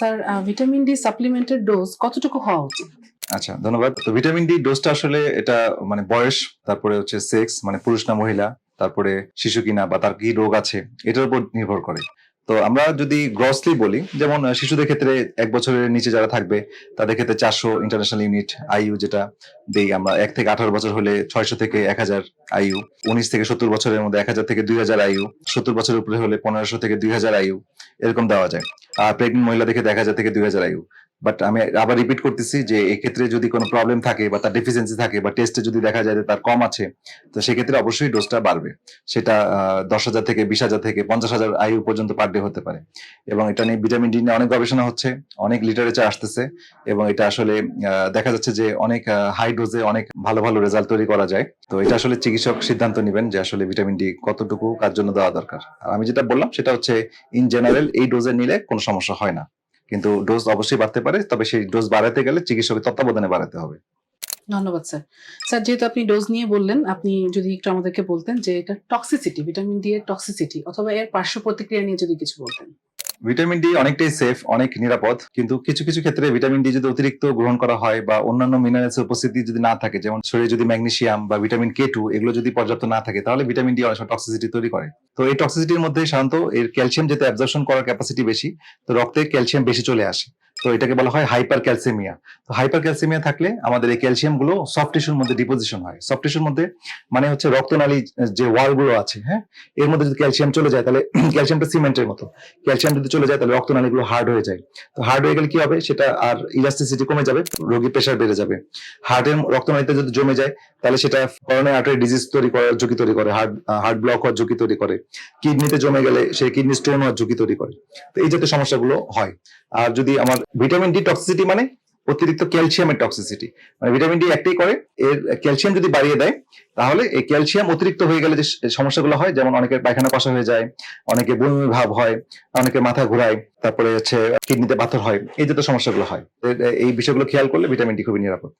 Sir vitamin D সাপ্লিমেন্টের dose কতটুকু হওয়া উচিত? আচ্ছা ধন্যবাদ। তো ভিটামিন ডি ডোজটা আসলে এটা মানে বয়স, তারপরে হচ্ছে সেক্স মানে পুরুষ না মহিলা, তারপরে শিশু কিনা বা তার কি রোগ আছে, এটার উপর নির্ভর করে। তো আমরা যদি গ্রসলি বলি, যেমন শিশুদের ক্ষেত্রে এক বছরের নিচে যারা থাকবে, তাদের ক্ষেত্রে চারশো ইন্টারন্যাশনাল ইউনিট আইইউ যেটা দেই আমরা, এক থেকে আঠারো বছর হলে ছয়শো থেকে এক হাজার আইইউ উনিশ থেকে সত্তর বছরের মধ্যে এক হাজার থেকে দুই হাজার আইইউ সত্তর বছরের উপরে হলে পনেরোশো থেকে দুই হাজার আইইউ এরকম দেওয়া যায়। আর প্রেগনেন্ট মহিলাদেরকে দেখা যায় থেকে দুই হাজার আইইউ বাট আমি আবার রিপিট করতেছি যে এক্ষেত্রে যদি কোনো প্রবলেম থাকে বা তার ডেফিসিয়েন্সি থাকে বা টেস্টে যদি দেখা যায় যে তার কম আছে, তো সেক্ষেত্রে অবশ্যই ডোজটা বাড়বে। সেটা দশ হাজার থেকে বিশ হাজার থেকে পঞ্চাশ হাজার আয়ু পর্যন্ত পার ডে হতে পারে। এবং এটা নিয়ে ভিটামিন ডি নিয়ে অনেক গবেষণা হচ্ছে, অনেক লিটারেচার আসতেছে এবং এটা আসলে দেখা যাচ্ছে যে অনেক হাই ডোজে অনেক ভালো ভালো রেজাল্ট তৈরি করা যায়। তো এটা আসলে চিকিৎসক সিদ্ধান্ত নেবেন যে আসলে ভিটামিন ডি কতটুকু কার জন্য দেওয়া দরকার। আর আমি যেটা বললাম সেটা হচ্ছে ইন জেনারেল এই ডোজে নিলে কোনো সমস্যা হয় না। কিন্তু ডোজ অবশ্যই বাড়তে পারে, তবে সেই ডোজ বাড়াতে গেলে চিকিৎসকের তত্ত্বাবধানে বাড়াতে হবে। ধন্যবাদ স্যার স্যার যেহেতু আপনি ডোজ নিয়ে বললেন, আপনি যদি একটু আমাদেরকে বলতেন যে এটা টক্সিসিটি ভিটামিন ডি এর টক্সিসিটি অথবা এর পার্শ্ব প্রতিক্রিয়া নিয়ে যদি কিছু বলতেন। ভিটামিন ডি অনেকটাই সেফ অনেক নিরাপদ। কিন্তু কিছু কিছু ক্ষেত্রে ভিটামিন ডি যদি অতিরিক্ত গ্রহণ করা হয় বা অন্যান্য মিনারেলস উপস্থিতি যদি না থাকে, যেমন শরীরে যদি ম্যাগনেসিয়াম বা ভিটামিন কে টু এগুলো যদি পর্যাপ্ত না থাকে, তাহলে ভিটামিন ডি অনেক টক্সিসিটি তৈরি করে। তো এই টক্সিসিটির মধ্যে সাধারণত এর ক্যালসিয়াম যেতে অ্যাবজর্পশন করার ক্যাপাসিটি বেশি, তো রক্তে ক্যালসিয়াম বেশি চলে আসে। তো এটাকে বলা হয় হাইপার ক্যালসিমিয়া তো হাইপার ক্যালসিমিয়া থাকলে আমাদের এই ক্যালসিয়ামগুলো সফট টিস্যুর মধ্যে ডিপোজিশন হয়। সফট টিস্যুর মধ্যে মানে হচ্ছে রক্তনালী যে ওয়ালগুলো আছে হ্যাঁ? এর মধ্যে যদি ক্যালসিয়াম চলে যায় তাহলে ক্যালসিয়ামটা সিমেন্টের মতো। ক্যালসিয়াম যদি চলে যায় তাহলে রক্তনালী গুলো হার্ড হয়ে যায়। তো হার্ড হয়ে গেলে কি হবে? সেটা আর ইলাস্টিসিটি কমে যাবে, রোগীর প্রেশার বেড়ে যাবে। হার্টের রক্তনালীতে যদি জমে যায়, তাহলে সেটা করোনারি আর্টারি ডিজিজ তৈরি করার ঝুঁকি তৈরি করে। হার্ট হার্ট ব্লক হওয়ার ঝুঁকি তৈরি করে। কিডনিতে জমে গেলে সেই কিডনি স্টোন হওয়ার ঝুঁকি তৈরি করে। তো এই জাতীয় সমস্যাগুলো হয়। আর যদি আমার ভিটামিন ডি টক্সিসিটি মানে অতিরিক্ত ক্যালসিয়ামের টক্সিসিটি মানে ভিটামিন ডি একটাই করে, এর ক্যালসিয়াম যদি বাড়িয়ে দেয়, তাহলে এই ক্যালসিয়াম অতিরিক্ত হয়ে গেলে যে সমস্যাগুলো হয়, যেমন অনেকের পায়খানা পাশা হয়ে যায়, অনেকে বমি ভাব হয়, অনেকে মাথা ঘুরায়, তারপরে হচ্ছে কিডনিতে পাথর হয়, এই জাতীয় সমস্যাগুলো হয়। এই বিষয়গুলো খেয়াল করলে ভিটামিন ডি খুবই নিরাপদ।